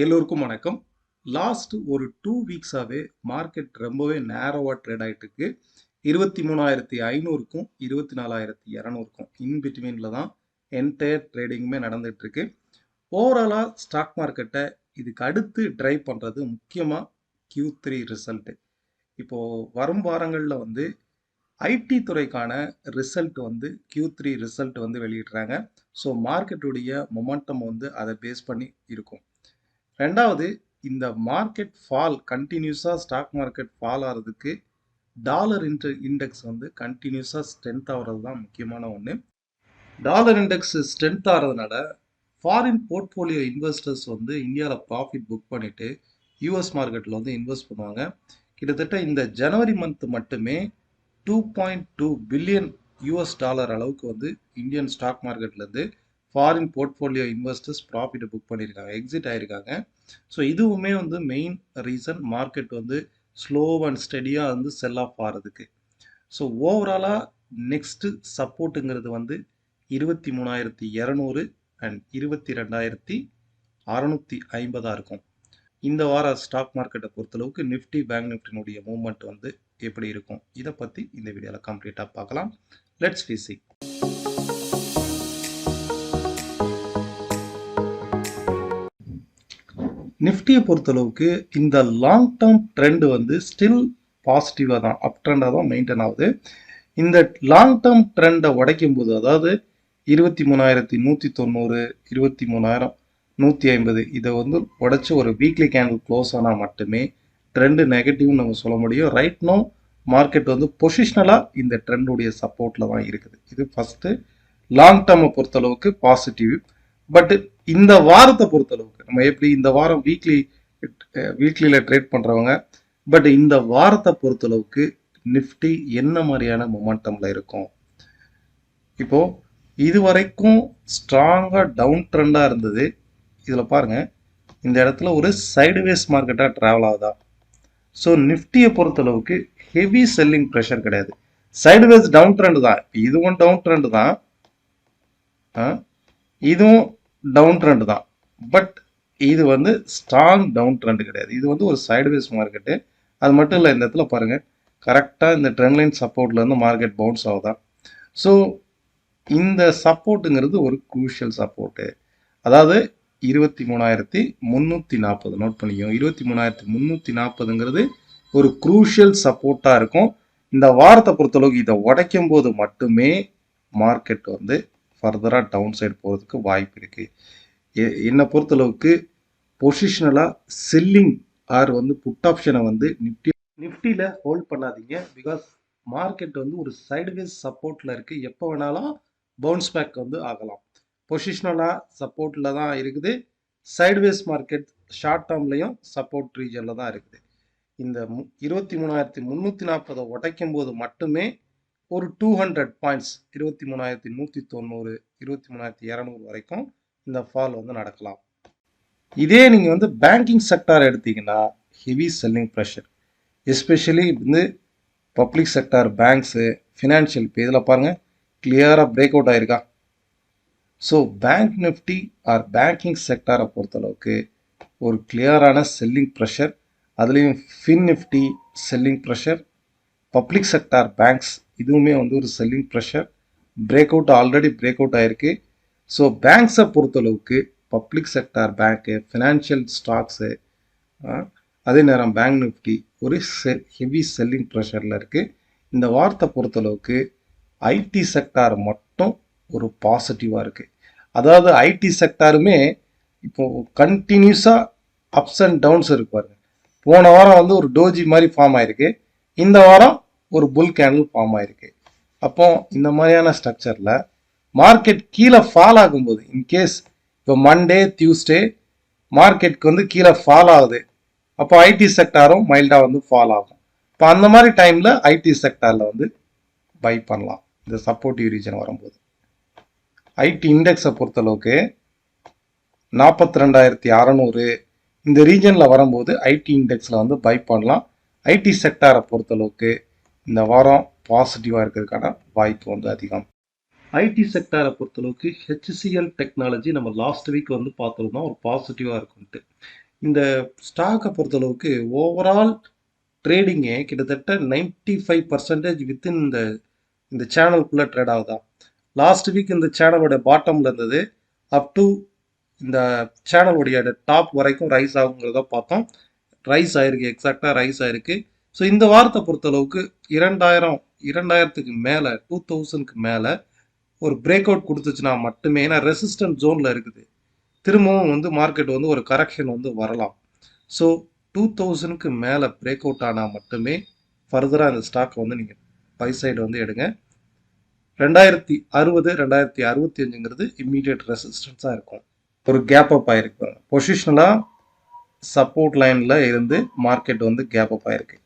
எல்லோருக்கும் வணக்கம். லாஸ்ட் ஒரு டூ வீக்ஸாகவே மார்க்கெட் ரொம்பவே நேரோவாக ட்ரேட் ஆகிட்டு இருக்கு இருபத்தி மூணாயிரத்தி ஐநூறுக்கும் இருபத்தி நாலாயிரத்தி இரநூறுக்கும் இன் பிட்வீனில் தான் என்டையர் ட்ரேடிங்குமே நடந்துட்டு இருக்கு ஓவராலாக ஸ்டாக் மார்க்கெட்டை இதுக்கு அடுத்து ட்ரைவ் பண்ணுறது முக்கியமாக கியூ த்ரீ ரிசல்ட்டு இப்போது வரும் வாரங்களில் வந்து ஐடி துறைக்கான ரிசல்ட் வந்து கியூ த்ரீ ரிசல்ட் வந்து வெளியிடுறாங்க. ஸோ மார்க்கெட்டுடைய மொமெண்டம் வந்து அதை பேஸ் பண்ணி இருக்கும். ரெண்டாவது இந்த மார்க்கெட் ஃபால் கண்டினியூஸாக ஸ்டாக் மார்க்கெட் ஃபால் ஆகிறதுக்கு டாலர் இன்ட்ர இண்டெக்ஸ் வந்து கண்டினியூஸாக ஸ்ட்ரென்த் ஆகிறது தான் முக்கியமான ஒன்று டாலர் இண்டெக்ஸ் ஸ்ட்ரென்த் ஆகிறதுனால ஃபாரின் போர்ட்ஃபோலியோ இன்வெஸ்டர்ஸ் வந்து இந்தியாவில் ப்ராஃபிட் புக் பண்ணிவிட்டு யூஎஸ் மார்க்கெட்டில் வந்து இன்வெஸ்ட் பண்ணுவாங்க. கிட்டத்தட்ட இந்த ஜனவரி மந்த் மட்டுமே two point two billion US dollar அளவுக்கு வந்து இந்தியன் ஸ்டாக் மார்க்கெட்லேருந்து ஃபாரின் போர்ட்ஃபோலியோ இன்வெஸ்டர்ஸ் ப்ராஃபிட்டை புக் பண்ணியிருக்காங்க எக்ஸிட் ஆகிருக்காங்க ஸோ இதுவுமே வந்து மெயின் ரீசன் மார்க்கெட் வந்து ஸ்லோ அண்ட் ஸ்டடியாக வந்து செல் ஆஃப் ஆகிறதுக்கு ஸோ ஓவராலாக நெக்ஸ்ட்டு சப்போர்ட்டுங்கிறது வந்து இருபத்தி மூணாயிரத்தி இரநூறு அண்ட் இருபத்தி ரெண்டாயிரத்தி அறநூற்றி ஐம்பதாக இருக்கும். இந்த வார ஸ்டாக் மார்க்கெட்டை பொறுத்தளவுக்கு நிஃப்டி பேங்க் நிஃப்டினுடைய மூவ்மெண்ட் வந்து எப்படி இருக்கும்? இதை பற்றி இந்த வீடியோவில் கம்ப்ளீட்டாக பார்க்கலாம். லெட்ஸ் விசி நிஃப்டியை பொறுத்தளவுக்கு இந்த லாங் டேர்ம் ட்ரெண்ட் வந்து ஸ்டில் பாசிட்டிவாக தான் அப் ட்ரெண்டாக தான் மெயின்டைன் ஆகுது. இந்த லாங் டேர்ம் ட்ரெண்டை உடைக்கும் போது அதாவது இருபத்தி மூணாயிரத்தி நூற்றி தொண்ணூறு இருபத்தி மூணாயிரம் நூற்றி ஐம்பது இதை வந்து உடைச்சி ஒரு வீக்லி கேண்டில் க்ளோஸ் ஆனால் மட்டுமே ட்ரெண்டு நெகட்டிவ்னு நம்ம சொல்ல முடியும். ரைட் நோ மார்க்கெட் வந்து பொசிஷ்னலாக இந்த ட்ரெண்டுடைய சப்போர்ட்டில் தான் இருக்குது. இது ஃபஸ்ட்டு லாங் டேர்மை பொறுத்தளவுக்கு பாசிட்டிவ் பட் இந்த வாரத்தை பொறுத்தளவுக்கு நம்ம எப்படி இந்த வாரம் வீக்லி வீக்லியில் ட்ரேட் பண்ணுறவங்க பட் இந்த வாரத்தை பொறுத்தளவுக்கு நிஃப்டி என்ன மாதிரியான மொமெண்டமில் இருக்கும்? இப்போது இது வரைக்கும் ஸ்ட்ராங்காக டவுன் ட்ரெண்டாக இருந்தது. இதில் பாருங்க இந்த இடத்துல ஒரு சைடுவேஸ் மார்க்கெட்டாக ட்ராவல் ஆகுதா? ஸோ நிஃப்டியை பொறுத்தளவுக்கு ஹெவி செல்லிங் ப்ரெஷர் கிடையாது. சைடுவேஸ் டவுன் ட்ரெண்ட் தான். இதுவும் டவுன் ட்ரெண்ட் தான். ஆ, இதுவும் டவுன் ட்ரெண்ட் தான். பட் இது வந்து ஸ்ட்ராங் டவுன் ட்ரெண்ட் கிடையாது. இது வந்து ஒரு சைடுவேஸ் மார்க்கெட்டு அது மட்டும் இல்லை இந்த இடத்துல பாருங்கள் கரெக்டாக இந்த ட்ரெண்ட் லைன் சப்போர்ட்லேருந்து மார்க்கெட் பவுன்ஸ் ஆகுதா? ஸோ இந்த சப்போர்ட்டுங்கிறது ஒரு குரூஷியல் சப்போர்ட்டு அதாவது இருபத்தி மூணாயிரத்தி முந்நூற்றி நாற்பது நோட் பண்ணிக்கோ இருபத்தி மூணாயிரத்தி முந்நூற்றி நாற்பதுங்கிறது ஒரு குரூஷியல் சப்போர்ட்டாக இருக்கும். இந்த வாரத்தை பொறுத்தளவுக்கு இதை உடைக்கும் போது மட்டுமே மார்க்கெட் வந்து ஃபர்தராக டவுன் சைடு போகிறதுக்கு வாய்ப்பு இருக்குது என்னை பொறுத்தளவுக்கு பொசிஷனலாக செல்லிங் ஆர் வந்து புட் ஆப்ஷனை வந்து நிஃப்டி நிஃப்டியில் ஹோல்ட் பண்ணாதீங்க. பிகாஸ் மார்க்கெட் வந்து ஒரு சைடுவேஸ் சப்போர்ட்டில் இருக்குது எப்போ வேணாலும் பவுன்ஸ் பேக் வந்து ஆகலாம். பொசிஷனலாக சப்போர்ட்டில் தான் இருக்குது. சைடுவேஸ் மார்க்கெட் ஷார்ட் டேர்ம்லையும் சப்போர்ட் ரீஜனில் தான் இருக்குது. இந்த மு இருபத்தி மூணாயிரத்தி முந்நூற்றி நாற்பதை உடைக்கும் போது மட்டுமே ஒரு டூ ஹண்ட்ரட் பாயிண்ட்ஸ் இருபத்தி மூணாயிரத்தி நூற்றி தொண்ணூறு இருபத்தி மூணாயிரத்தி இரநூறு வரைக்கும் இந்த ஃபால் வந்து நடக்கலாம். இதே நீங்கள் வந்து பேங்கிங் செக்டார் எடுத்தீங்கன்னா ஹெவி செல்லிங் ப்ரெஷர் எஸ்பெஷலி வந்து பப்ளிக் செக்டார் பேங்க்ஸு ஃபினான்ஷியல் இப்போ இதில் பாருங்கள் கிளியராக பிரேக் அவுட் ஆயிருக்கா? So bank Nifty or banking செக்டாரை பொறுத்தளவுக்கு ஒரு கிளியரான செல்லிங் ப்ரெஷர் அதுலேயும் fin Nifty selling pressure public sector banks இதுவுமே வந்து ஒரு selling pressure break out already break out ஆயிருக்கு ஸோ பேங்க்ஸை பொறுத்தளவுக்கு public sector bank financial stocks அதே நேரம் பேங்க் நிஃப்டி ஒரு செ ஹெவி செல்லிங் ப்ரெஷரில் இருக்குது இந்த வார்த்தை பொறுத்தளவுக்கு ஐடி செக்டார் மட்டும் ஒரு பாசிட்டிவாக இருக்குது அதாவது ஐடி செக்டாருமே இப்போது கண்டினியூஸாக அப்ஸ் அண்ட் டவுன்ஸ் இருக்கு பாருங்க. போன வாரம் வந்து ஒரு டோஜி மாதிரி ஃபார்ம் ஆயிருக்கு. இந்த வாரம் ஒரு புல் கேண்டில் ஃபார்ம் ஆயிருக்கு. அப்போ இந்த மாதிரியான ஸ்ட்ரக்சரில் மார்க்கெட் கீழே ஃபால் ஆகும்போது இன்கேஸ் இப்போ மண்டே டியூஸ்டே மார்க்கெட்க்கு வந்து கீழே ஃபால் ஆகுது. அப்போ ஐடி செக்டாரும் மைல்டாக வந்து ஃபால் ஆகும். இப்போ அந்த மாதிரி டைமில் ஐடி செக்டாரில் வந்து பை பண்ணலாம். இந்த சப்போர்ட்டிவ் ரீஜன் வரும்போது. ஐடி இண்டெக்ஸை பொறுத்தளவுக்கு நாற்பத்தி ரெண்டாயிரத்தி அறநூறு. இந்த ரீஜனில் வரும்போது ஐடி இண்டெக்ஸில் வந்து பை பண்ணலாம். ஐடி செக்டாரை பொறுத்தளவுக்கு இந்த வாரம் பாசிட்டிவாக இருக்கிறதுக்கான வாய்ப்பு வந்து அதிகம். ஐடி செக்டாரை பொறுத்தளவுக்கு ஹெச்சிஎல் டெக்னாலஜி நம்ம லாஸ்ட் வீக் வந்து பார்த்தோம்னா ஒரு பாசிட்டிவாக இருக்கும்ட்டு இந்த ஸ்டாக்கை பொறுத்தளவுக்கு ஓவரால் ட்ரேடிங்கே கிட்டத்தட்ட நைன்டி ஃபைவ் பர்சன்டேஜ் வித்தின் இந்த இந்த சேனலுக்குள்ளே ட்ரேட் ஆகுதா? லாஸ்ட் வீக் இந்த சேனலோட பாட்டமில் இருந்தது. அப் டு இந்த சேனலுடைய டாப் வரைக்கும் ரைஸ் ஆகுங்கிறத பார்த்தோம். ரைஸ் ஆயிருக்கு எக்ஸாக்டாக ரைஸ் ஆயிருக்கு. ஸோ இந்த வாரத்தை பொறுத்தளவுக்கு இரண்டாயிரம் இரண்டாயிரத்துக்கு மேலே டூ தௌசண்ட்க்கு மேலே ஒரு பிரேக் அவுட் கொடுத்துச்சுன்னா மட்டுமே ஏன்னா ரெசிஸ்டன்ட் ஜோனில் இருக்குது. திரும்பவும் வந்து மார்க்கெட் வந்து ஒரு கரெக்ஷன் வந்து வரலாம். ஸோ டூ தௌசண்ட்க்கு மேலே பிரேக் அவுட் ஆனால் மட்டுமே ஃபர்தராக இந்த ஸ்டாக்கை வந்து நீங்கள் பை சைடு வந்து எடுங்க. ரெண்டாயிரத்தி அறுபது ரெண்டாயிரத்தி அறுபத்தி அஞ்சுங்கிறது இம்மீடியட் ரெசிஸ்டன்ஸாக இருக்கும். ஒரு கேப் அப் ஆகிருக்கு பொசிஷனலாக சப்போர்ட் லைனில் இருந்து மார்க்கெட் வந்து கேப் அப் ஆகிருக்கு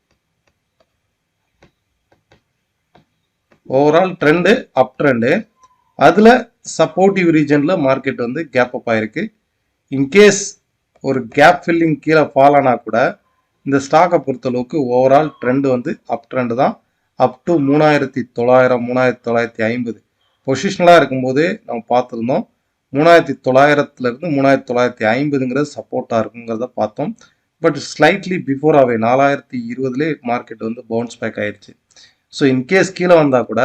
ஓவரால் ட்ரெண்டு அப் ட்ரெண்டு அதில் சப்போர்ட்டிவ் ரீஜனில் மார்க்கெட் வந்து கேப் அப் ஆயிருக்கு. இன்கேஸ் ஒரு கேப் ஃபில்லிங் கீழே ஃபால் ஆனால் கூட இந்த ஸ்டாக்கை பொறுத்தளவுக்கு ஓவரால் ட்ரெண்டு வந்து அப் ட்ரெண்டு தான். அப் டு மூணாயிரத்தி தொள்ளாயிரம் மூணாயிரத்தி தொள்ளாயிரத்தி ஐம்பது. பொசிஷனலாக இருக்கும்போது நம்ம பார்த்துருந்தோம். மூணாயிரத்தி தொள்ளாயிரத்துலேருந்து மூணாயிரத்தி தொள்ளாயிரத்தி ஐம்பதுங்கிறது சப்போர்ட்டாக இருக்குங்கிறத பார்த்தோம். பட் ஸ்லைட்லி பிஃபோராகவே நாலாயிரத்தி இருபதுலேயே மார்க்கெட் வந்து பவுன்ஸ் பேக் ஆயிடுச்சு. ஸோ இன்கேஸ் கீழே வந்தால் கூட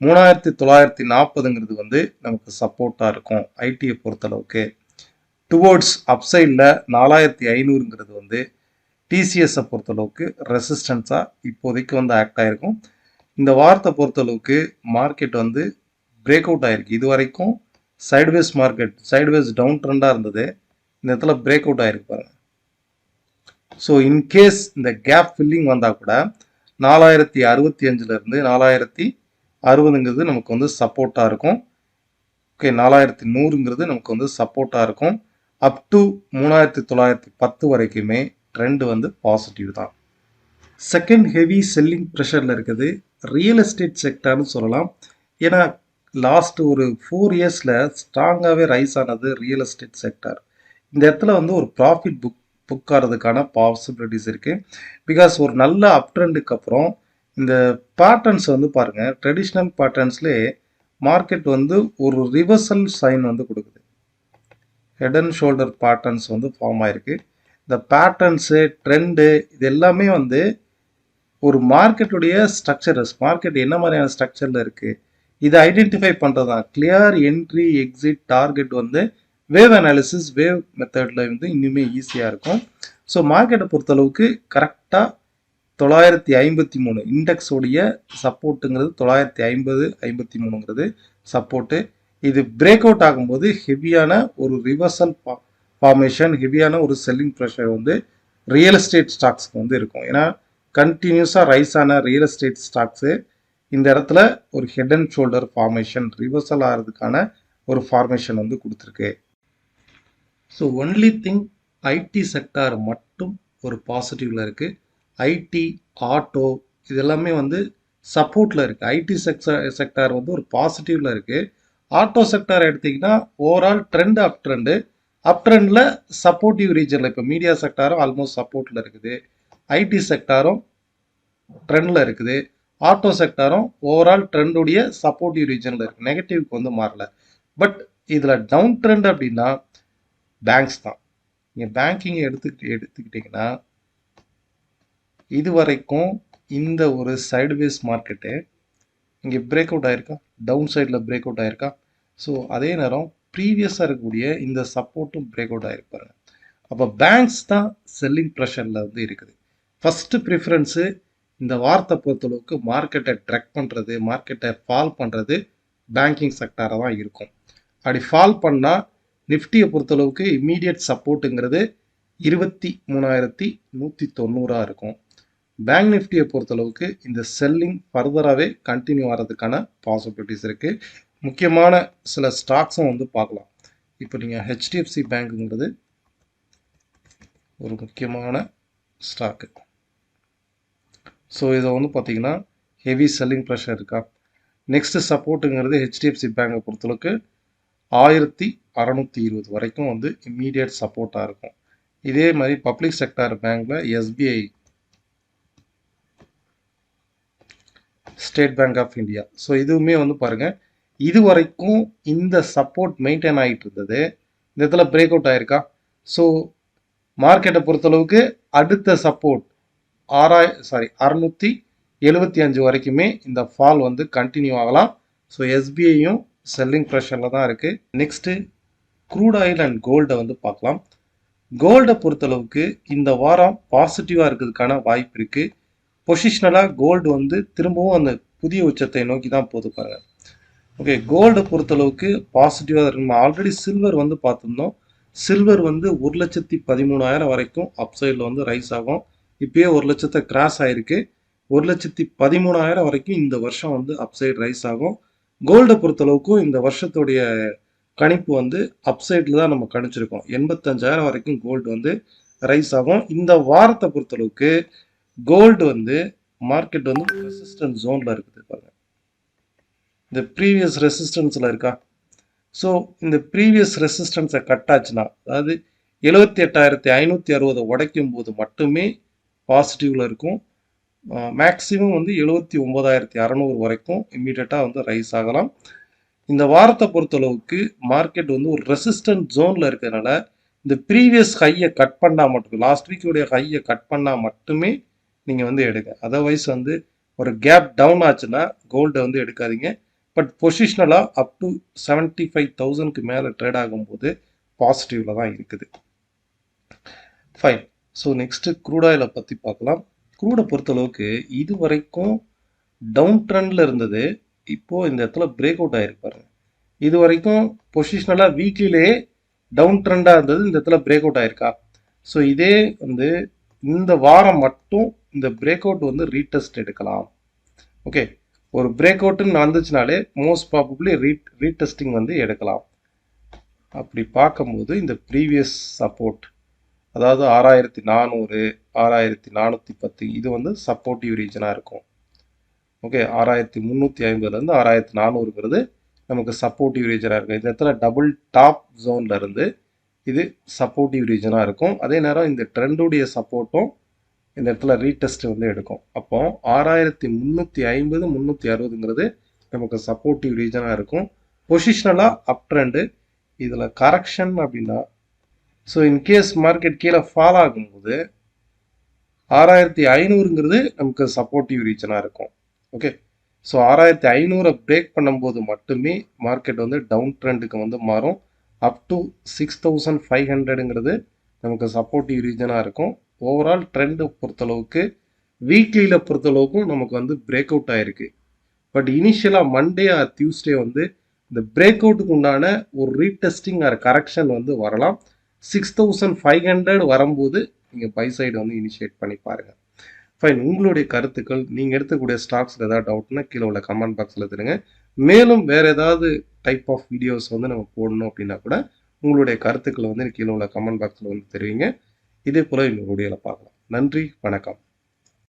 மூணாயிரத்தி தொள்ளாயிரத்தி நாற்பதுங்கிறது வந்து நமக்கு சப்போர்ட்டாக இருக்கும் ஐடியை பொறுத்தளவுக்கு. டுவோர்ட்ஸ் அப்சைடில் நாலாயிரத்தி ஐநூறுங்கிறது வந்து டிசிஎஸை பொறுத்தளவுக்கு ரெசிஸ்டன்ஸாக இப்போதைக்கு வந்து ஆக்ட் ஆகிருக்கும் இந்த வாரத்தை பொறுத்தளவுக்கு மார்க்கெட் வந்து பிரேக் அவுட் ஆகிருக்கு இது வரைக்கும் சைட்வேஸ் மார்க்கெட் சைட்வேஸ் டவுன் ட்ரெண்டாக இருந்தது. இந்த இடத்துல பிரேக் அவுட் ஆகிருக்கு பாருங்கள் ஸோ இன்கேஸ் இந்த கேப் ஃபில்லிங் வந்தால் கூட நாலாயிரத்தி அறுபத்தி அஞ்சுலேருந்து நாலாயிரத்தி அறுபதுங்கிறது நமக்கு வந்து சப்போர்ட்டாக இருக்கும். ஓகே நாலாயிரத்தி நூறுங்கிறது நமக்கு வந்து சப்போர்ட்டாக இருக்கும். அப் டு மூணாயிரத்தி தொள்ளாயிரத்தி பத்து வரைக்குமே ட்ரெண்ட் வந்து பாசிட்டிவ் தான். செகண்ட் ஹெவி செல்லிங் ப்ரெஷரில் இருக்குது. ரியல் எஸ்டேட் செக்டர்னு சொல்லலாம். ஏன்னா லாஸ்ட் ஒரு ஃபோர் இயர்ஸில் ஸ்ட்ராங்காகவே ரைஸ் ஆனது ரியல் எஸ்டேட் செக்டர் இந்த இடத்துல வந்து ஒரு ப்ராஃபிட் புக் புக்காகிறதுக்கான பாசிபிலிட்டிஸ் இருக்குது பிகாஸ் ஒரு நல்ல அப் ட்ரெண்டுக்கு அப்புறம் இந்த பேட்டர்ன்ஸ் வந்து பாருங்கள் ட்ரெடிஷ்னல் பேட்டர்ன்ஸ்லேயே மார்க்கெட் வந்து ஒரு ரிவர்சல் சைன் வந்து கொடுக்குது. ஹெட் அண்ட் ஷோல்டர் பேட்டர்ன்ஸ் வந்து ஃபார்ம் ஆயிருக்கு. இந்த பேட்டர்ன்ஸு ட்ரெண்டு இது எல்லாமே வந்து ஒரு மார்க்கெட்டுடைய ஸ்ட்ரக்சரஸ் மார்க்கெட் என்ன மாதிரியான ஸ்ட்ரக்சரில் இருக்குது இதை ஐடென்டிஃபை பண்ணுறது தான் கிளியர் என்ட்ரி எக்ஸிட் டார்கெட் வந்து வேவ் அனாலிசிஸ் வேவ் மெத்தடில் வந்து இன்னுமே ஈஸியாக இருக்கும். ஸோ மார்க்கெட்டை பொறுத்தளவுக்கு கரெக்டாக தொள்ளாயிரத்தி ஐம்பத்தி மூணு இண்டெக்ஸோடைய சப்போர்ட்டுங்கிறது தொள்ளாயிரத்தி ஐம்பது ஐம்பத்தி மூணுங்கிறது சப்போர்ட்டு இது பிரேக் அவுட் ஆகும்போது ஹெவியான ஒரு ரிவர்சல் ஃபார்மேஷன் ஹெவியான ஒரு செல்லிங் ப்ரெஷர் வந்து ரியல் எஸ்டேட் ஸ்டாக்ஸ்க்கு வந்து இருக்கும். ஏன்னா கண்டினியூஸாக ரைஸ் ஆன ரியல் எஸ்டேட் ஸ்டாக்ஸு இந்த இடத்துல ஒரு head and shoulder formation reversal ஆகிறதுக்கான ஒரு ஃபார்மேஷன் வந்து கொடுத்துருக்கு. So only thing IT sector மட்டும் ஒரு பாசிட்டிவில் இருக்குது ஐடி ஆட்டோ இது எல்லாமே வந்து சப்போர்ட்டில் இருக்குது ஐடி செக்டர் செக்டார் வந்து ஒரு பாசிட்டிவில் இருக்குது ஆட்டோ செக்டார் எடுத்திங்கன்னா overall trend up trend up ட்ரெண்டில் சப்போர்ட்டிவ் ரீஜனில் இப்போ மீடியா செக்டாரும் ஆல்மோஸ்ட் சப்போர்ட்டில் இருக்குது. ஐடி செக்டாரும் ட்ரெண்டில் இருக்குது. ஆட்டோ செக்டாரும் ஓவரால் ட்ரெண்டுடைய சப்போர்ட்டிவ் ரீஜனில் இருக்குது நெகட்டிவ்க்கு வந்து மாறல. பட் இதில் டவுன் ட்ரெண்ட் அப்படின்னா பேங்க்ஸ் தான். நீங்கள் பேங்கிங்கை எடுத்துக்கிட்டு எடுத்துக்கிட்டிங்கன்னா இது வரைக்கும் இந்த ஒரு சைடுவேஸ் மார்க்கெட்டு இங்கே பிரேக் அவுட் ஆயிருக்கா? டவுன் சைடில் பிரேக் அவுட் ஆயிருக்கா? ஸோ அதே நேரம் ப்ரீவியஸாக இருக்கக்கூடிய இந்த சப்போர்ட்டும் பிரேக் அவுட் ஆகிருப்பாருங்க அப்போ பேங்க்ஸ் தான் செல்லிங் ப்ரெஷரில் வந்து இருக்குது. ஃபஸ்ட்டு ப்ரிஃபரன்ஸு இந்த வார்த்தை பொறுத்தளவுக்கு மார்க்கெட்டை ட்ரெக் பண்ணுறது மார்க்கெட்டை ஃபால் பண்ணுறது பேங்கிங் செக்டாராக தான் இருக்கும். அப்படி ஃபால் பண்ணால் நிஃப்டியை பொறுத்தளவுக்கு இம்மீடியட் சப்போர்ட்டுங்கிறது இருபத்தி மூணாயிரத்தி நூற்றி தொண்ணூறாக இருக்கும். பேங்க் நிஃப்டியை பொறுத்தளவுக்கு இந்த செல்லிங் ஃபர்தராகவே கண்டினியூ ஆகிறதுக்கான பாசிபிலிட்டிஸ் இருக்குது முக்கியமான சில ஸ்டாக்ஸும் வந்து பார்க்கலாம். இப்போ நீங்கள் ஹெச்டிஎஃப்சி பேங்க்குங்கிறது ஒரு முக்கியமான ஸ்டாக்கு ஸோ இதை வந்து பார்த்தீங்கன்னா ஹெவி செல்லிங் ப்ரெஷர் இருக்கா? நெக்ஸ்ட்டு சப்போர்ட்டுங்கிறது ஹெச்டிஎஃப்சி பேங்கை பொறுத்தளவுக்கு ஆயிரத்தி அறநூற்றி இருபது வரைக்கும் வந்து இம்மீடியட் சப்போர்ட்டாக இருக்கும். இதே மாதிரி பப்ளிக் செக்டார் பேங்க்கில் SBI state bank of India so இதுவுமே வந்து பாருங்கள் இது வரைக்கும் இந்த சப்போர்ட் மெயின்டைன் ஆகிட்டு இருந்தது. இந்த இடத்துல பிரேக் அவுட் ஆயிருக்கா? ஸோ மார்க்கெட்டை பொறுத்தளவுக்கு அடுத்த சப்போர்ட் ஆறாய் சாரி அறநூற்றி எழுபத்தி அஞ்சு வரைக்குமே இந்த ஃபால் வந்து கண்டினியூ ஆகலாம். ஸோ எஸ்பிஐயும் செல்லிங் ப்ரெஷரில் தான் இருக்குது நெக்ஸ்ட்டு க்ரூட் ஆயில் அண்ட் கோல்டை வந்து பார்க்கலாம். கோல்டை பொறுத்தளவுக்கு இந்த வாரம் பாசிட்டிவாக இருக்கிறதுக்கான வாய்ப்பு இருக்குது பொசிஷனலாக கோல்டு வந்து திரும்பவும் அந்த புதிய உச்சத்தை நோக்கி தான் போது பாருங்கள் ஓகே கோல்டை பொறுத்தளவுக்கு பாசிட்டிவாக இருக்கு. ஆல்ரெடி சில்வர் வந்து பார்த்துருந்தோம். சில்வர் வந்து ஒரு லட்சத்தி பதிமூணாயிரம் வரைக்கும் அப்சைடில் வந்து ரைஸ் ஆகும். இப்போயே ஒரு லட்சத்தை கிராஸ் ஆயிருக்கு. ஒரு லட்சத்தி பதிமூணாயிரம் வரைக்கும் இந்த வருஷம் வந்து அப்சைடு ரைஸ் ஆகும். கோல்டை பொறுத்தளவுக்கும் இந்த வருஷத்துடைய கணிப்பு வந்து அப்சைடில் தான் நம்ம கணிச்சிருக்கோம். எண்பத்தஞ்சாயிரம் வரைக்கும் கோல்டு வந்து ரைஸ் ஆகும். இந்த வாரத்தை பொறுத்தளவுக்கு கோல்டு வந்து மார்க்கெட் வந்து ரெசிஸ்டன்ஸ் ஜோனில் இருக்குது பாருங்க. இந்த ப்ரீவியஸ் ரெசிஸ்டன்ஸில் இருக்கா? ஸோ இந்த ப்ரீவியஸ் ரெசிஸ்டன்ஸை கட் ஆச்சுன்னா அதாவது எழுபத்தி எட்டாயிரத்தி ஐநூற்றி அறுபதை உடைக்கும் போது மட்டுமே பாசிட்டிவில் இருக்கும். மேக்ஸிமம் வந்து எழுபத்தி ஒம்பதாயிரத்தி அறநூறு வரைக்கும் இம்மீடியட்டாக வந்து ரைஸ் ஆகலாம். இந்த வாரத்தை பொறுத்தளவுக்கு மார்க்கெட் வந்து ஒரு ரெசிஸ்டன்ட் ஜோனில் இருக்கிறதுனால இந்த ப்ரீவியஸ் ஹையை கட் பண்ணால் மட்டும் லாஸ்ட் வீக்குடைய ஹையை கட் பண்ணால் மட்டுமே நீங்கள் வந்து எடுங்க. அதர்வைஸ் வந்து ஒரு கேப் டவுன் ஆச்சுன்னா கோல்டை வந்து எடுக்காதீங்க. பட் பொசிஷ்னலாக அப் டு செவன்ட்டி ஃபைவ் தௌசண்ட்க்கு மேலே ட்ரேட் ஆகும்போது பாசிட்டிவில் தான் இருக்குது. ஃபைன் ஸோ நெக்ஸ்ட்டு க்ரூட் ஆயிலை பற்றி பார்க்கலாம். க்ரூடை பொறுத்தளவுக்கு இது வரைக்கும் டவுன் ட்ரெண்டில் இருந்தது. இப்போது இந்த இடத்துல பிரேக் அவுட் ஆகிருக்கு பாருங்கள் இது வரைக்கும் பொசிஷ்னலாக வீக்லிலே டவுன் ட்ரெண்டாக இருந்தது இந்த இடத்துல பிரேக் அவுட் ஆகிருக்கா ஸோ இதே வந்து இந்த வாரம் மட்டும் இந்த பிரேக் அவுட் வந்து ரீடெஸ்ட் எடுக்கலாம். ஓகே ஒரு பிரேக் அவுட்டுன்னு நடந்துச்சுனாலே மோஸ்ட் ப்ராபப்ளி ரீ ரீடெஸ்டிங் வந்து எடுக்கலாம். அப்படி பார்க்கும்போது இந்த ப்ரீவியஸ் சப்போர்ட் அதாவது ஆறாயிரத்தி நானூறு ஆறாயிரத்தி நானூற்றி பத்து இது வந்து சப்போர்ட்டிவ் ரீஜனாக இருக்கும். ஓகே ஆறாயிரத்தி முந்நூற்றி ஐம்பதுலேருந்து ஆறாயிரத்தி நானூறுங்கிறது நமக்கு சப்போர்ட்டிவ் ரீஜனாக இருக்கும். இந்த இடத்துல டபுள் டாப் ஜோனில் இருந்து இது சப்போர்ட்டிவ் ரீஜனாக இருக்கும். அதே நேரம் இந்த ட்ரெண்டுடைய சப்போர்ட்டும் இந்த இடத்துல ரீடெஸ்ட் வந்து எடுக்கும். அப்போ ஆறாயிரத்தி முந்நூற்றி ஐம்பது முந்நூற்றி அறுபதுங்கிறது நமக்கு சப்போர்ட்டிவ் ரீஜனாக இருக்கும். பொசிஷனலாக அப் ட்ரெண்டு இதில் கரெக்ஷன் அப்படின்னா ஸோ இன்கேஸ் மார்க்கெட் கீழே ஃபால் ஆகும்போது ஆறாயிரத்தி ஐநூறுங்கிறது நமக்கு சப்போர்ட்டிவ் ரீஜனாக இருக்கும். ஓகே ஸோ ஆறாயிரத்தி ஐநூறை பிரேக் பண்ணும்போது மட்டுமே மார்க்கெட் வந்து டவுன் ட்ரெண்டுக்கு வந்து மாறும். Up to six thousand five ஹண்ட்ரடுங்கிறது நமக்கு சப்போர்ட்டிவ் ரீஜனாக இருக்கும். ஓவரால் ட்ரெண்டை பொறுத்தளவுக்கு வீக்லியில் பொறுத்தளவுக்கும் நமக்கு வந்து பிரேக் அவுட் ஆயிருக்கு பட் இனிஷியலாக மண்டே ஆர் டியூஸ்டே வந்து இந்த பிரேக் அவுட்டுக்கு உண்டான ஒரு ரீடெஸ்டிங் ஆர் கரெக்ஷன் வந்து வரலாம். சிக்ஸ் தௌசண்ட் ஃபைவ் ஹண்ட்ரட் வரும்போது நீங்கள் பை சைடு வந்து இனிஷியேட் பண்ணி பாருங்கள் ஃபைன் உங்களுடைய கருத்துக்கள் நீங்கள் எடுத்துக்கூடிய ஸ்டாக்ஸில் ஏதாவது டவுட்னா கீழே உள்ள கமெண்ட் பாக்ஸில் தருங்க. மேலும் வேறு ஏதாவது டைப் ஆஃப் வீடியோஸ் வந்து நம்ம போடணும் அப்படின்னா கூட உங்களுடைய கருத்துக்களை வந்து கீழே உள்ள கமெண்ட் பாக்ஸில் வந்து தெரிவிங்க. இதே போல் இன்னொரு வீடியோவில் பார்க்கலாம். நன்றி வணக்கம்.